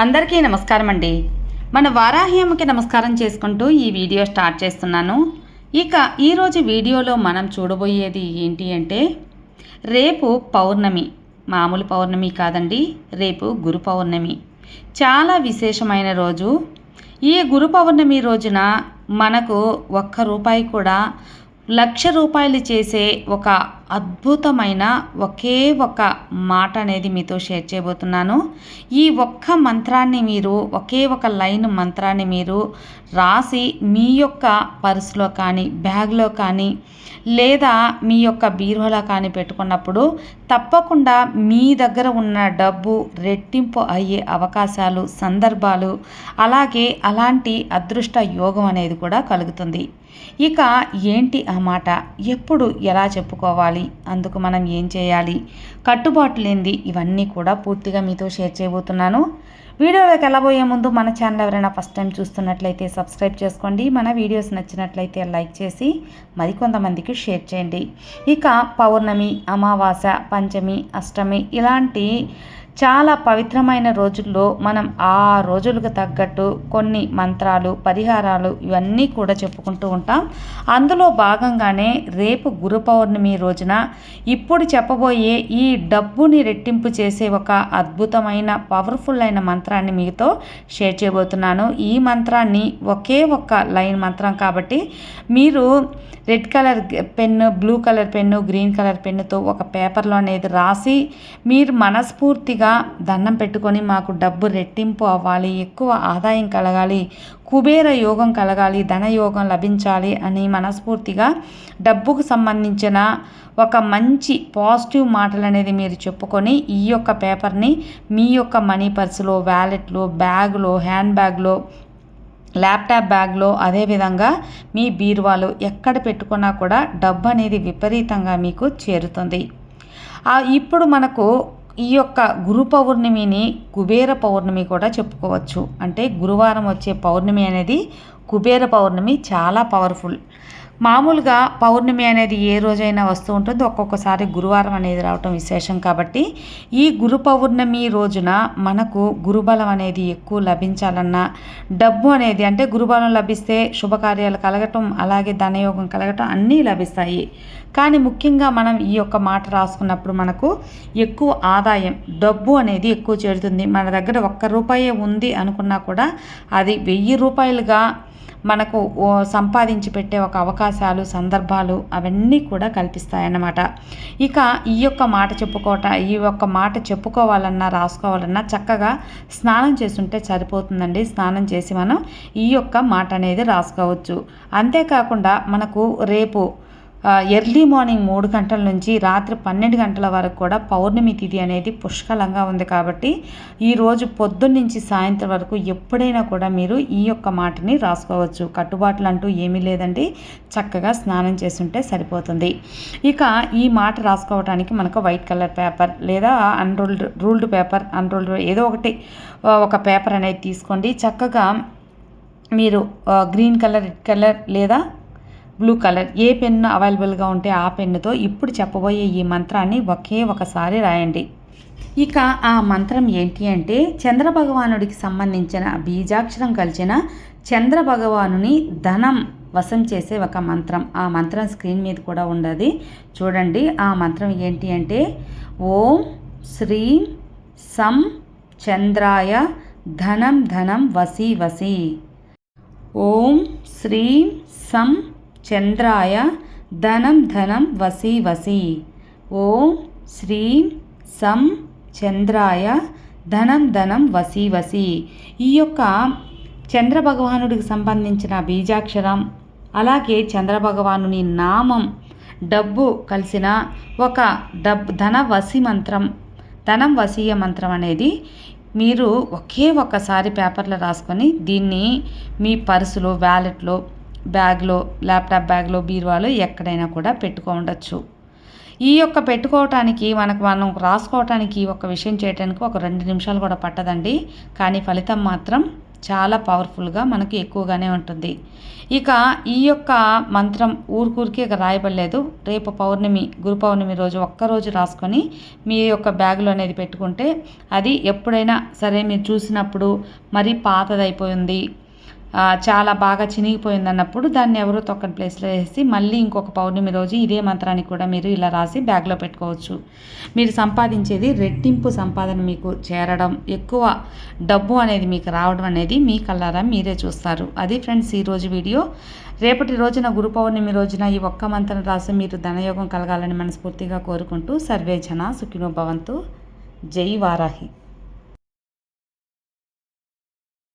అందరికీ నమస్కారం అండి మన వారాహ్యముకి నమస్కారం చేసుకుంటూ ఈ వీడియో స్టార్ట్ చేస్తున్నాను. ఇక ఈరోజు వీడియోలో మనం చూడబోయేది ఏంటి అంటే రేపు పౌర్ణమి. మామూలు పౌర్ణమి కాదండి రేపు గురు పౌర్ణమి. చాలా విశేషమైన రోజు. ఈ గురు పౌర్ణమి రోజున మనకు ఒక్క రూపాయి కూడా లక్ష రూపాయలు చేసే ఒక అద్భుతమైన ఒకే ఒక మాట అనేది మీతో షేర్ చేయబోతున్నాను. ఈ ఒక్క మంత్రాన్ని మీరు ఒకే ఒక లైన్ మంత్రాన్ని మీరు రాసి మీ యొక్క పర్సులో కానీ బ్యాగ్లో కానీ లేదా మీ యొక్క బీరువాలో కానీ పెట్టుకున్నప్పుడు తప్పకుండా మీ దగ్గర ఉన్న డబ్బు రెట్టింపు అయ్యే అవకాశాలు సందర్భాలు అలాగే అలాంటి అదృష్ట యోగం అనేది కూడా కలుగుతుంది. ఇక ఏంటి ఆ మాట? ఎప్పుడు ఎలా చెప్పుకోవాలి? అందుకు మనం ఏం చేయాలి? కట్టుబాటు లేనిది ఇవన్నీ కూడా పూర్తిగా మీతో షేర్ చేయబోతున్నాను. వీడియోలోకి వెళ్ళబోయే ముందు మన ఛానల్ ఎవరైనా ఫస్ట్ టైం చూస్తున్నట్లయితే సబ్స్క్రైబ్ చేసుకోండి. మన వీడియోస్ నచ్చినట్లయితే లైక్ చేసి మరికొంతమందికి షేర్ చేయండి. ఇక పౌర్ణమి అమావాస్య పంచమి అష్టమి ఇలాంటి చాలా పవిత్రమైన రోజుల్లో మనం ఆ రోజులకు తగ్గట్టు కొన్ని మంత్రాలు పరిహారాలు ఇవన్నీ కూడా చెప్పుకుంటూ ఉంటాం. అందులో భాగంగానే రేపు గురు పౌర్ణమి రోజున ఇప్పుడు చెప్పబోయే ఈ డబ్బుని రెట్టింపు చేసే ఒక అద్భుతమైన పవర్ఫుల్ అయిన మంత్రాన్ని మీతో షేర్ చేయబోతున్నాను. ఈ మంత్రాన్ని ఒకే ఒక్క లైన్ మంత్రం కాబట్టి మీరు red colour pen blue colour pen green colour పెన్నుతో ఒక పేపర్లో అనేది రాసి మీరు మనస్ఫూర్తిగా దండం పెట్టుకొని మాకు డబ్బు రెట్టింపు అవ్వాలి ఎక్కువ ఆదాయం కలగాలి కుబేర యోగం కలగాలి ధనయోగం లభించాలి అని మనస్ఫూర్తిగా డబ్బుకు సంబంధించిన ఒక మంచి పాజిటివ్ మాటలు అనేది మీరు చెప్పుకొని ఈ యొక్క పేపర్ని మీ యొక్క మనీ పర్సులో వ్యాలెట్లో బ్యాగ్లో హ్యాండ్ బ్యాగ్లో ల్యాప్టాప్ బ్యాగ్లో అదేవిధంగా మీ బీరువాలో ఎక్కడ పెట్టుకున్నా కూడా డబ్బు అనేది విపరీతంగా మీకు చేరుతుంది. ఇప్పుడు మనకు ఈ యొక్క గురు పౌర్ణమిని కుబేర పౌర్ణమి కూడా చెప్పుకోవచ్చు. అంటే గురువారం వచ్చే పౌర్ణమి అనేది కుబేర పౌర్ణమి చాలా పవర్ఫుల్ మామూలుగా పౌర్ణమి అనేది ఏ రోజైనా వస్తూ ఉంటుంది. ఒక్కొక్కసారి గురువారం అనేది రావటం విశేషం కాబట్టి ఈ గురు పౌర్ణమి రోజున మనకు గురుబలం అనేది ఎక్కువ లభించాలన్నా డబ్బు అనేది అంటే గురుబలం లభిస్తే శుభకార్యాలు కలగటం అలాగే ధనయోగం కలగటం అన్నీ లభిస్తాయి. కానీ ముఖ్యంగా మనం ఈ యొక్క మాట రాసుకున్నప్పుడు మనకు ఎక్కువ ఆదాయం డబ్బు అనేది ఎక్కువ చేరుతుంది. మన దగ్గర ఒక్క రూపాయే ఉంది అనుకున్నా కూడా అది వెయ్యి రూపాయలుగా మనకు సంపాదించి పెట్టే ఒక అవకాశాలు సందర్భాలు అవన్నీ కూడా కల్పిస్తాయన్నమాట. ఇక ఈ యొక్క మాట చెప్పుకోవట ఈ యొక్క మాట చెప్పుకోవాలన్నా రాసుకోవాలన్నా చక్కగా స్నానం చేస్తుంటే సరిపోతుందండి. స్నానం చేసి మనం ఈ యొక్క మాట అనేది రాసుకోవచ్చు. అంతేకాకుండా మనకు రేపు ఎర్లీ మార్నింగ్ మూడు గంటల నుంచి రాత్రి పన్నెండు గంటల వరకు కూడా పౌర్ణమి తిథి అనేది పుష్కలంగా ఉంది కాబట్టి ఈరోజు పొద్దున్న నుంచి సాయంత్రం వరకు ఎప్పుడైనా కూడా మీరు ఈ యొక్క మాటని రాసుకోవచ్చు. కట్టుబాట్లు అంటూ ఏమీ లేదండి. చక్కగా స్నానం చేస్తుంటే సరిపోతుంది. ఇక ఈ మాట రాసుకోవడానికి మనకు వైట్ కలర్ పేపర్ లేదా అన్రోల్డ్ రూల్డ్ పేపర్ అన్రోల్డ్ ఏదో ఒకటి ఒక పేపర్ అనేది తీసుకోండి. చక్కగా మీరు గ్రీన్ కలర్ రెడ్ కలర్ లేదా బ్లూ కలర్ ఏ పెన్ను అవైలబుల్గా ఉంటే ఆ పెన్నుతో ఇప్పుడు చెప్పబోయే ఈ మంత్రాన్ని ఒకే ఒకసారి రాయండి. ఇక ఆ మంత్రం ఏంటి అంటే చంద్ర భగవానుడికి సంబంధించిన బీజాక్షరం కలిసిన చంద్ర భగవానుని ధనం వశం చేసే ఒక మంత్రం. ఆ మంత్రం స్క్రీన్ మీద కూడా ఉండదు. చూడండి ఆ మంత్రం ఏంటి అంటే ఓం శ్రీం సం చంద్రాయ ధనం ధనం వసి వసి. ఓం శ్రీం సం చంద్రాయ ధనం ధనం వసి వసి. ఓం శ్రీం సం చంద్రాయ ధనం ధనం వసి వసి. ఈ యొక్క చంద్ర భగవానుడికి సంబంధించిన బీజాక్షరం అలాగే చంద్రభగవానుని నామం డబ్బు కలిసిన ఒక డబ్ ధన వసి మంత్రం ధనం వసీయ మంత్రం అనేది మీరు ఒకే ఒక్కసారి పేపర్లో రాసుకొని దీన్ని మీ పర్సులో వ్యాలెట్లో బ్యాగ్లో ల్యాప్టాప్ బ్యాగ్లో బీరువాలో ఎక్కడైనా కూడా పెట్టుకో ఉండొచ్చు ఈ యొక్క పెట్టుకోవటానికి మనకు మనం రాసుకోవటానికి ఒక విషయం చేయడానికి ఒక రెండు నిమిషాలు కూడా పట్టదండి. కానీ ఫలితం మాత్రం చాలా పవర్ఫుల్గా మనకు ఎక్కువగానే ఉంటుంది. ఇక ఈ యొక్క మంత్రం ఊరికూరికే ఇక రాయబడలేదు. రేపు పౌర్ణమి గురు పౌర్ణమి రోజు ఒక్కరోజు రాసుకొని మీ యొక్క బ్యాగులో అనేది పెట్టుకుంటే అది ఎప్పుడైనా సరే మీరు చూసినప్పుడు మరీ పాతదైపోయింది. చాలా బాగా చినిగిపోయింది అన్నప్పుడు దాన్ని ఎవరో తొక్కని ప్లేస్లో వేసి మళ్ళీ ఇంకొక పౌర్ణమి రోజు ఇదే మంత్రాన్ని కూడా మీరు ఇలా రాసి బ్యాగ్లో పెట్టుకోవచ్చు. మీరు సంపాదించేది రెట్టింపు సంపాదన మీకు చేరడం ఎక్కువ డబ్బు అనేది మీకు రావడం అనేది మీ కళ్ళారా మీరే చూస్తారు. అది ఫ్రెండ్స్ ఈరోజు వీడియో. రేపటి రోజున గురు పౌర్ణమి రోజున ఈ ఒక్క మంత్రం రాసి మీరు ధనయోగం కలగాలని మనస్ఫూర్తిగా కోరుకుంటూ సర్వే జన సుఖినో భవంతు. జై వారాహి.